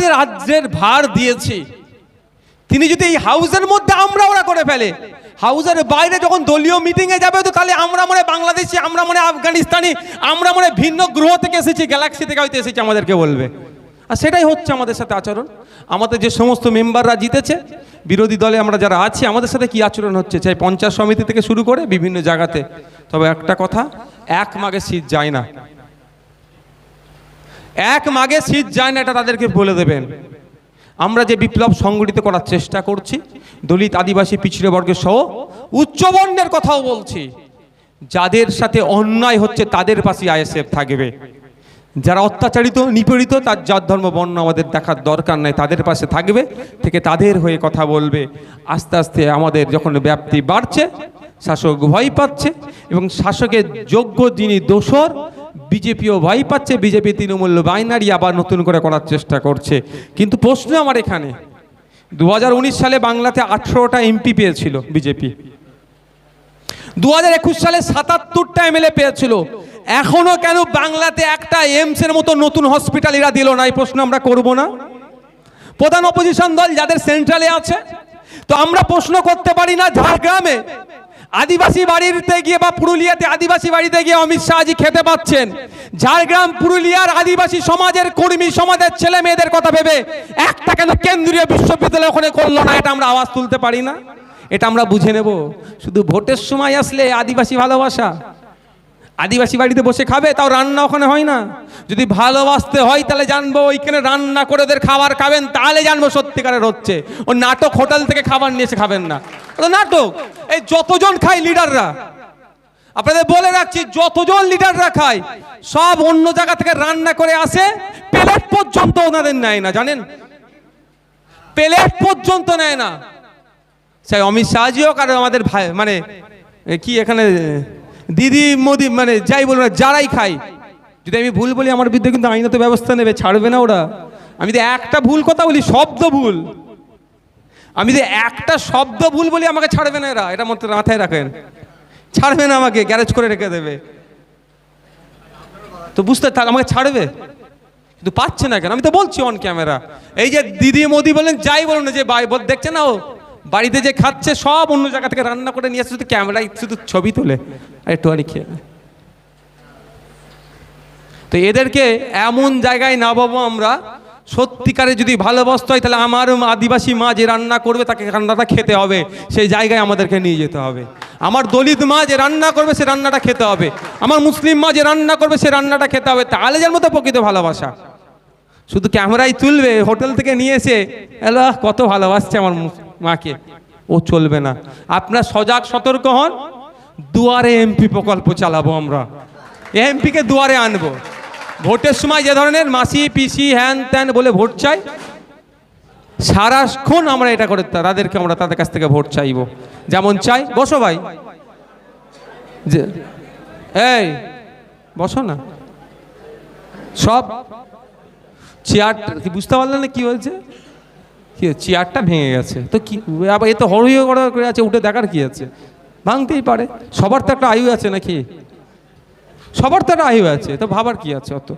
যাতে রাজ্যের ভার দিয়েছি। তিনি যদি এই হাউসের মধ্যে আমরা ওরা করে ফেলে, হাউসের বাইরে যখন দলীয় মিটিংয়ে যাবে তো তাহলে আমরা মনে বাংলাদেশি, আমরা মনে আফগানিস্তানি, আমরা মনে ভিন্ন গ্রহ থেকে এসেছি গ্যালাক্সি থেকে হয়তো এসেছি আমাদেরকে বলবে। আর সেটাই হচ্ছে আমাদের সাথে আচরণ। আমাদের যে সমস্ত মেম্বাররা জিতেছে, বিরোধী দলে আমরা যারা আছি, আমাদের সাথে কি আচরণ হচ্ছে? চাই পঞ্চায়েত সমিতি থেকে শুরু করে বিভিন্ন জায়গাতে। তবে একটা কথা, এক মাগে শীত যায় না। এক মাগে শীত যায় না, এটা তাদেরকে বলে দেবেন। আমরা যে বিপ্লব সংগঠিত করার চেষ্টা করছি, দলিত আদিবাসী পিছিয়ে বর্গের সহ উচ্চবর্ণের কথাও বলছি, যাদের সাথে অন্যায় হচ্ছে তাদের পাশে আইএসএফ থাকবে। যারা অত্যাচারিত, নিপীড়িত, তার জাত, ধর্ম, বর্ণ আমাদের দেখার দরকার নাই, তাদের পাশে থাকবে, থেকে তাদের হয়ে কথা বলবে। আস্তে আস্তে আমাদের যখন ব্যাপ্তি বাড়ছে, শাসক ভয় পাচ্ছে, এবং শাসকের যোগ্য যিনি দোসর বিজেপিও ভয় পাচ্ছে, বিজেপি তৃণমূল বাইনারি আবার নতুন করে করার চেষ্টা করছে। কিন্তু প্রশ্ন আমার এখানে, দুহাজার উনিশ সালে বাংলাতে আঠেরোটা এমপি পেয়েছিল বিজেপি। দু হাজার একুশ সালে সাতাত্তরটা এমএলএ পেয়েছিল। এখনও কেন বাংলাতে একটা এমসের মতো নতুন হসপিটাল এরা দিল না? এই প্রশ্ন আমরা করব না। প্রধান অপোজিশন দল যাদের সেন্ট্রালে আছে, তো আমরা প্রশ্ন করতে পারি না, ঝাড়গ্রামে আদিবাসী বাড়িতে গিয়ে বা পুরুলিয়াতে আদিবাসী বাড়িতে গিয়ে অমিত শাহজি খেতে পাচ্ছেন। ঝাড়গ্রাম পুরুলিয়ার আদিবাসী সমাজের কর্মী, সমাজের ছেলে মেয়েদের কথা ভেবে একটা কেন কেন্দ্রীয় বিশ্ববিদ্যালয় ওখানে করল না? এটা আমরা আওয়াজ তুলতে পারি না। এটা আমরা বুঝে নেব। শুধু ভোটের সময় আসলে আদিবাসী ভালোবাসা। আদিবাসী বাড়িতে বসে খাবে, তাও রান্না ওখানে হয় না। যদি ভালোবাসতে হয়, তাহলে জানব ওইখানে রান্না করে ওদের খাবার খাবেন, তাহলে জানব সত্যিকারের হচ্ছে। ও নাটক হোটেল থেকে খাবার নিয়ে এসে খাবেন না। নাটক। এই যতজন খায় লিডাররা। আপনাদের বলে রাখছি, যতজন লিডাররা খায়, সব অন্য জায়গা থেকে রান্না করে আসে, প্লেট পর্যন্ত ওনাদের নেয় না, জানেন? প্লেট পর্যন্ত নেয় না। সে অমিত শাহজি হোক আর আমাদের ভাই মানে কি এখানে দিদি মোদি মানে যাই বলুন না, যারাই খাই। যদি আমি ভুল বলি আমার বিরুদ্ধে কিন্তু আইনত ব্যবস্থা নেবে ছাড়বে না ওরা। আমি যদি একটা ভুল কথা বলি শব্দ ভুল। আমি যদি একটা শব্দ ভুল বলি আমাকে ছাড়বে না এরা। এটা মধ্যে মাথায় রাখেন। ছাড়বে না আমাকে গ্যারেজ করে রেখে দেবে। তো বুঝতে তাহলে আমাকে ছাড়বে? কিন্তু পাচ্ছে না কেন? আমি তো বলছি অন ক্যামেরা এই যে দিদি মোদি বলেন যাই বলুন না যে বল দেখছে না ও? বাড়িতে যে খাচ্ছে, সব অন্য জায়গা থেকে রান্না করে নিয়ে আসে, শুধু ক্যামেরায়, শুধু ছবি তোলে। আর, একটু আনি খেয়ে তো এদেরকে এমন জায়গায় নামাবো আমরা, সত্যিকারে যদি ভালোবাসতে হয়, তাহলে আমার আদিবাসী মা যে রান্না করবে, তাকে রান্নাটা খেতে হবে। সেই জায়গায় আমাদেরকে নিয়ে যেতে হবে। আমার দলিত মা যে রান্না করবে, সে রান্নাটা খেতে হবে। আমার মুসলিম মা যে রান্না করবে, সে রান্নাটা খেতে হবে। তাহলে যার মতো প্রকৃত ভালোবাসা। শুধু ক্যামেরায় তুলবে, হোটেল থেকে নিয়ে এসে এলো কত ভালোবাসছে আমার মাকে। ও চলবে না। আপনার সজাগ সতর্ক হন। দুয়ারে এমপি প্রকল্প চালাবো আমরা। এমপিকে দুয়ারে আনব। ভোটের সময় যে ধরনের মাসি, পিসি, হ্যান ত্যান বলে ভোট চাই সারাক্ষণ আমরা এটা করে তাদেরকে আমরা তাদের কাছ থেকে ভোট চাইব। যেমন চাই, বসো ভাই। যে, এই, বসো না। সব, চেয়ার, বুঝতে পারলেন না কি হয়েছে? কি, চেয়ারটা ভেঙে গেছে। তো কি, আবার এ তো হরইয়ে করে আছে, উঠে দেখার কি আছে? ভাঙতেই পারে। সবার তো একটা আয়ু আছে নাকি? সবার তো একটা আয়ু আছে, তো ভাবার কি আছে অত?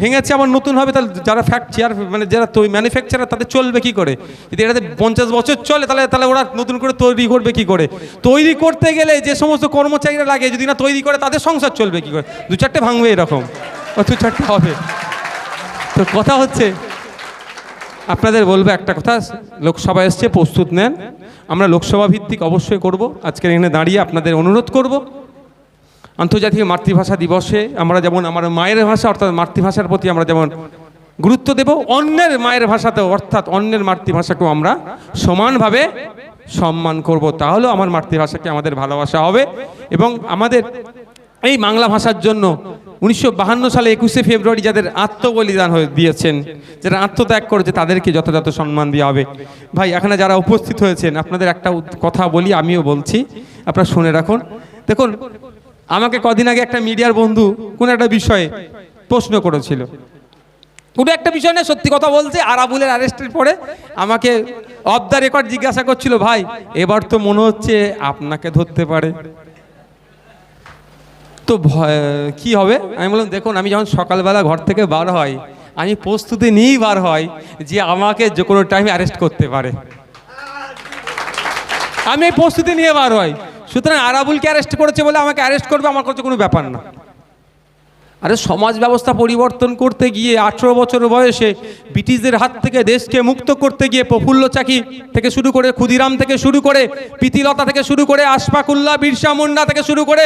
ভেঙেছে আবার নতুন হবে, তাহলে যারা ফ্যাক্ট চেয়ার মানে যারা তৈরি ম্যানুফ্যাকচারার তাদের চলবে কি করে? যদি এটাতে পঞ্চাশ বছর চলে, তাহলে তাহলে ওরা নতুন করে তৈরি করবে কি করে? তৈরি করতে গেলে যে সমস্ত কর্মচারীরা লাগে, যদি না তৈরি করে, তাদের সংসার চলবে কি করে? দু চারটে ভাঙবে এরকম। দু চারটে হবে। তো কথা হচ্ছে আপনাদের বলব একটা কথা, লোকসভা এসছে, প্রস্তুত নেন। আমরা লোকসভা ভিত্তিক অবশ্যই করব। আজকের এখানে দাঁড়িয়ে আপনাদের অনুরোধ করব। আন্তর্জাতিক মাতৃভাষা দিবসে আমরা যেমন আমার মায়ের ভাষা, অর্থাৎ মাতৃভাষার প্রতি আমরা যেমন গুরুত্ব দেব, অন্যের মায়ের ভাষাতেও, অর্থাৎ অন্যের মাতৃভাষাকেও আমরা সমানভাবে সম্মান করব। তাহলেও আমার মাতৃভাষাকে আমাদের ভালোবাসা হবে এবং আমাদের এই বাংলা ভাষার জন্য উনিশশো সালে একুশে ফেব্রুয়ারি যাদের আত্মবলিদান হয়ে দিয়েছেন, যারা আত্মত্যাগ করেছে তাদেরকে যথাযথ সম্মান দেওয়া হবে। ভাই, এখানে যারা উপস্থিত হয়েছেন, আপনাদের একটা কথা বলি, আমিও বলছি, আপনারা শুনে রাখুন। দেখুন, আমাকে কদিন আগে একটা মিডিয়ার বন্ধু কোন একটা বিষয়ে প্রশ্ন করেছিল। কোনো একটা বিষয় নিয়ে সত্যি কথা বলছে আর আবুলের অ্যারেস্টের পরে আমাকে অফ দ্য রেকর্ড জিজ্ঞাসা করছিল, ভাই, এবার তো মনে হচ্ছে আপনাকে ধরতে পারে। তো ভয়, কী হবে? আমি বললাম, দেখুন, আমি যখন সকালবেলা ঘর থেকে বার হয়, আমি প্রস্তুতি নিয়েই বার হয় যে আমাকে যে কোনো টাইমে অ্যারেস্ট করতে পারে। আমি প্রস্তুতি নিয়ে বার হয়। সুতরাং আরাবুলকে অ্যারেস্ট করেছে বলে আমাকে অ্যারেস্ট করবে, আমার কাছে কোনো ব্যাপার না। আরে সমাজ ব্যবস্থা পরিবর্তন করতে গিয়ে আঠেরো বছর বয়সে ব্রিটিশদের হাত থেকে দেশকে মুক্ত করতে গিয়ে প্রফুল্ল চাকি থেকে শুরু করে ক্ষুদিরাম থেকে শুরু করে প্রীতিলতা থেকে শুরু করে আশফাকুল্লাহ, বিরসা মুন্ডা থেকে শুরু করে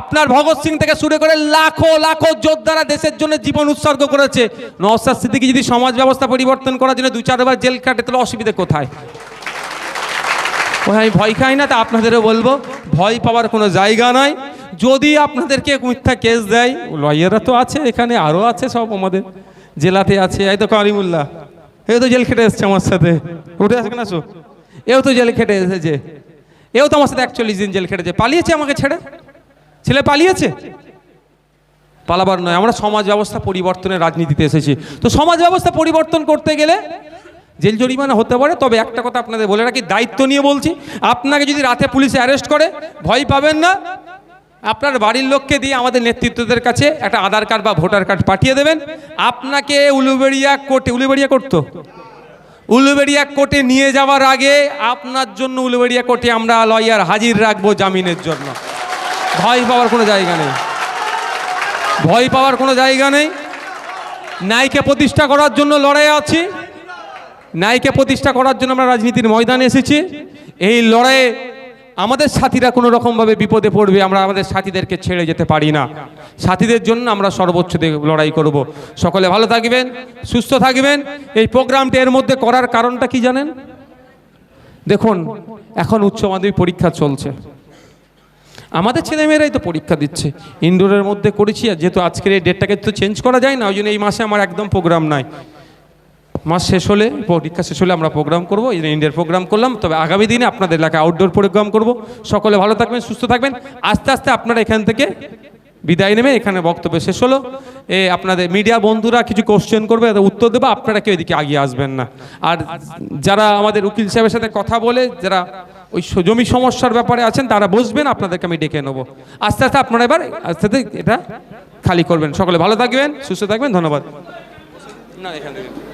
আপনার ভগৎ সিং থেকে শুরু করে লাখো লাখো যোদ্ধারা দেশের জন্য জীবন উৎসর্গ করেছে। নওসাদ সিদ্দিকি যদি সমাজ ব্যবস্থা পরিবর্তন করার জন্য দু চারবার জেল কাটে তাহলে অসুবিধা কোথায়? ওই আমি ভয় খাই না, তা আপনাদেরও বলব। ভয় পাওয়ার কোনো জায়গা নাই। যদি আপনাদেরকে মিথ্যা কেস দেয় লয়াররা তো আছে, এখানে আরও আছে সব আমাদের। জেলাতে আছে, এই তো কারিমুল্লাহ এও তো জেল খেটে এসছে আমার সাথে। উঠে আসে না এও তো জেল খেটে এসেছে। এও তো আমার সাথে একচল্লিশ দিন জেল খেটেছে। পালিয়েছে আমাকে ছেড়ে? ছেলে পালিয়েছে? পালাবার নয়, আমরা সমাজ ব্যবস্থা পরিবর্তনের রাজনীতিতে এসেছি। তো সমাজ ব্যবস্থা পরিবর্তন করতে গেলে জেল জরিমানা হতে পারে, তবে একটা কথা আপনাদের বলে রাখি, দায়িত্ব নিয়ে বলছি, আপনাকে যদি রাতে পুলিশে অ্যারেস্ট করে, ভয় পাবেন না। আপনার বাড়ির লোককে দিয়ে আমাদের নেতৃত্বদের কাছে একটা আধার কার্ড বা ভোটার কার্ড পাঠিয়ে দেবেন। আপনাকে উলুবেড়িয়া কোর্টে, উলুবেড়িয়া কোর্ট তো? উলুবেড়িয়া কোর্টে নিয়ে যাওয়ার আগে আপনার জন্য উলুবেড়িয়া কোর্টে আমরা লয়ার হাজির রাখব জামিনের জন্য। ভয় পাওয়ার কোনো জায়গা নেই। ভয় পাওয়ার কোনো জায়গা নেই। ন্যায়কে প্রতিষ্ঠা করার জন্য লড়াই আছি। ন্যায়কে প্রতিষ্ঠা করার জন্য আমরা রাজনীতির ময়দানে এসেছি। এই লড়াইয়ে আমাদের সাথীরা কোনো রকমভাবে বিপদে পড়বে, আমরা আমাদের সাথীদেরকে ছেড়ে যেতে পারি না। সাথীদের জন্য আমরা সর্বোচ্চ লড়াই করব। সকলে ভালো থাকবেন, সুস্থ থাকবেন। এই প্রোগ্রামটা এর মধ্যে করার কারণটা কি জানেন? দেখুন, এখন উচ্চ মাধ্যমিক পরীক্ষা চলছে। আমাদের ছেলেমেয়েরাই তো পরীক্ষা দিচ্ছে। ইনডোরের মধ্যে করেছি আর যেহেতু আজকের এই ডেটটাকে তো চেঞ্জ করা যায় না, ওই জন্য এই মাসে আমার একদম প্রোগ্রাম নাই। মাস শেষ হলে, পরীক্ষা শেষ হলে আমরা প্রোগ্রাম করব ইন্ডিয়ার প্রোগ্রাম করলাম। তবে আগামী দিনে আপনাদের এলাকায় আউটডোর প্রোগ্রাম করব। সকলে ভালো থাকবেন, সুস্থ থাকবেন। আস্তে আস্তে আপনারা এখান থেকে বিদায় নেবে এখানে বক্তব্য শেষ হলো। এ, আপনাদের মিডিয়া বন্ধুরা কিছু কোশ্চেন করবে উত্তর দেবো। আপনারা কেউ এদিকে আগিয়ে আসবেন না। আর যারা আমাদের উকিল সাহেবের সাথে কথা বলে, যারা ওই জমি সমস্যার ব্যাপারে আছেন, তারা বসবেন, আপনাদেরকে আমি ডেকে নেব। আস্তে আস্তে আপনারা এবার, আস্তে আস্তে এটা খালি করবেন। সকলে ভালো থাকবেন, সুস্থ থাকবেন, ধন্যবাদ। না, এখান থেকে।